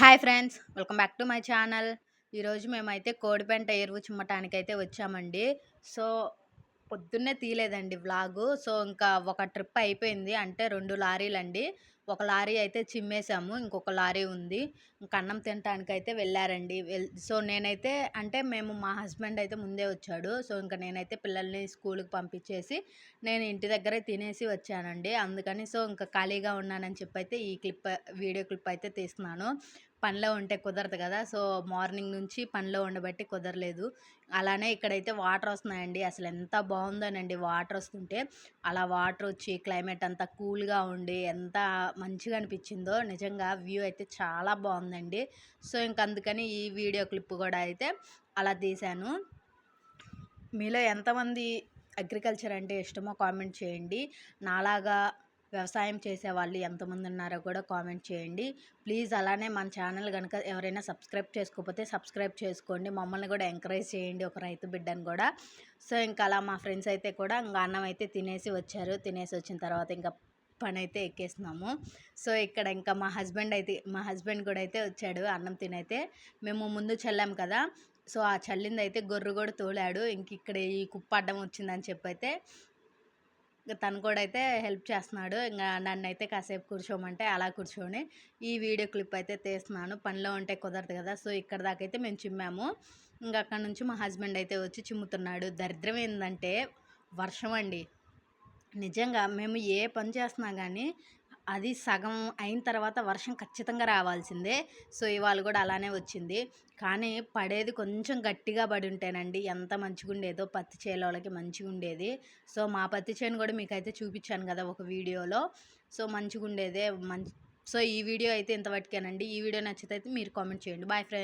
Hi friends welcome back to my channel. ఈరోజు మేమైతే కోడిపెంట ఎరువు చిమ్మటానికైతే వచ్చామండి. సో పొద్దున్నే తీయలేదండి వ్లాగు. సో ఇంకా ఒక ట్రిప్ అయిపోయింది. అంటే రెండు లారీలండి. ఒక లారీ అయితే చిమ్మేశాము ఇంకొక లారీ ఉంది. ఇంకా అన్నం తినడానికి అయితే వెళ్ళారండి. వెల్ సో నేనైతే అంటే మేము మా హస్బెండ్ అయితే ముందే వచ్చాడు. సో ఇంకా నేనైతే పిల్లల్ని స్కూల్కి పంపించేసి నేను ఇంటి దగ్గరే తినేసి వచ్చానండి. అందుకని సో ఇంకా ఖాళీగా ఉన్నానని చెప్పి అయితే ఈ క్లిప్ వీడియో క్లిప్ అయితే తీస్తున్నాను పనిలో ఉంటే కుదరదు కదా. సో మార్నింగ్ నుంచి పనిలో ఉండబట్టి కుదరలేదు. అలానే ఇక్కడైతే వాటర్ వస్తున్నాయండి. అసలు ఎంత బాగుందోనండి వాటర్ వస్తుంటే. అలా వాటర్ వచ్చి క్లైమేట్ అంతా కూల్గా ఉండి ఎంత మంచిగా అనిపించిందో నిజంగా వ్యూ అయితే చాలా బాగుందండి. సో ఇంక అందుకని ఈ వీడియో క్లిప్ కూడా అయితే అలా తీశాను. మీలో ఎంతమంది అగ్రికల్చర్ అంటే ఇష్టమో కామెంట్ చేయండి. నాలాగా వ్యవసాయం చేసే వాళ్ళు ఎంతమంది ఉన్నారో కూడా కామెంట్ చేయండి. ప్లీజ్ అలానే మన ఛానల్ కనుక ఎవరైనా సబ్స్క్రైబ్ చేసుకోకపోతే సబ్స్క్రైబ్ చేసుకోండి. మమ్మల్ని కూడా ఎంకరేజ్ చేయండి ఒక రైతు బిడ్డను కూడా. సో ఇంకా అలా మా ఫ్రెండ్స్ అయితే కూడా ఇంకా అన్నం అయితే తినేసి వచ్చారు. తినేసి వచ్చిన తర్వాత ఇంకా పని అయితే ఎక్కేసినాము. సో ఇక్కడ ఇంకా మా హస్బెండ్ అయితే మా హస్బెండ్ కూడా అయితే వచ్చాడు అన్నం తినైతే. మేము ముందు చల్లాం కదా. సో ఆ చల్లింది అయితే గొర్రె కూడా తోలాడు. ఇంక ఇక్కడ ఈ కుప్ప అడ్డం వచ్చిందని చెప్పి అయితే తను కూడా అయితే హెల్ప్ చేస్తున్నాడు. ఇంకా నన్ను అయితే కాసేపు కూర్చోమంటే అలా కూర్చొని ఈ వీడియో క్లిప్ అయితే తీస్తున్నాను. పనిలో ఉంటే కుదరదు కదా సో ఇక్కడ దాకా అయితే మేము చిమ్మాము. ఇంకా అక్కడ నుంచి మా హస్బెండ్ అయితే వచ్చి చిమ్ముతున్నాడు. దరిద్రం ఏంటంటే వర్షం అండి. నిజంగా మేము ఏ పని చేస్తున్నా కానీ అది సగం అయిన తర్వాత వర్షం ఖచ్చితంగా రావాల్సిందే. సో ఇవాళ కూడా అలానే వచ్చింది. కానీ పడేది కొంచెం గట్టిగా పడి ఉంటేనండి ఎంత మంచిగా ఉండేదో పత్తి చేలోళ్ళకి మంచిగా ఉండేది సో మా పత్తి చేను కూడా మీకు అయితే చూపించాను కదా ఒక వీడియోలో. సో మంచిగా ఉండేదే మంచి సో ఈ వీడియో అయితే ఇంతవరకేనండి. ఈ వీడియో నచ్చితే అయితే మీరు కామెంట్ చేయండి. Bye friends.